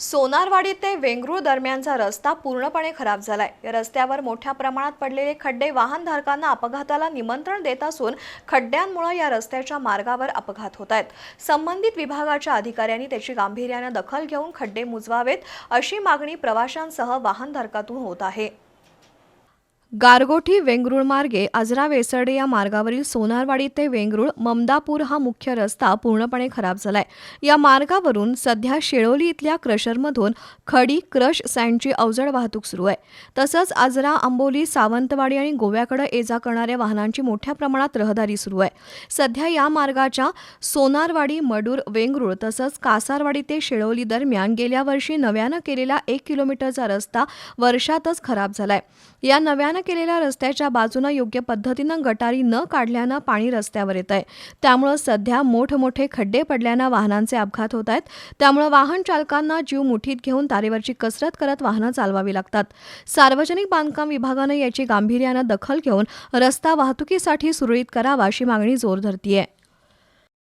सोनारवाडी ते वेंगरूळ दरम्यानचा रस्ता पूर्णपणे खराब झालाय. या रस्त्यावर मोठ्या प्रमाणात पडलेले खड्डे वाहनधारकांना अपघाताला निमंत्रण देत असून खड्ड्यांमुळे या रस्त्याच्या मार्गावर अपघात होत आहेत. संबंधित विभागाच्या अधिकाऱ्यांनी त्याची गांभीर्यानं दखल घेऊन खड्डे मुजवावेत अशी मागणी प्रवाशांसह वाहनधारकातून होत आहे. गारगोठी वेंगरुळ मार्गे आजरा वेसर्डे या मार्गावरील सोनारवाडी ते वेंगरुळ ममदापूर हा मुख्य रस्ता पूर्णपणे खराब झालाय. या मार्गावरून सध्या शेळोली इथल्या क्रशरमधून खडी क्रश सँडची अवजड वाहतूक सुरू आहे. तसंच आजरा आंबोली सावंतवाडी आणि गोव्याकडे ये जा करणाऱ्या वाहनांची मोठ्या प्रमाणात रहदारी सुरू आहे. सध्या या मार्गाच्या सोनारवाडी मडूर वेंगरुळ तसंच कासारवाडी ते शेळोली दरम्यान गेल्या वर्षी नव्यानं केलेला एक किलोमीटरचा रस्ता वर्षातच खराब झालाय. या नव्यानं केलेल्या रस्त्याच्या बाजूनं योग्य पद्धतीनं गटारी न काढल्यानं पाणी रस्त्यावर येत आहे त्यामुळं सध्या मोठमोठे खड्डे पडल्यानं वाहनांचे अपघात होत आहेत त्यामुळं वाहन चालकांना जीव मुठीत घेऊन तारेवरची कसरत करत वाहनं चालवावी लागतात. सार्वजनिक बांधकाम विभागानं याची गांभीर्यानं दखल घेऊन रस्ता वाहतुकीसाठी सुरळीत करावा अशी मागणी जोर धरतीये.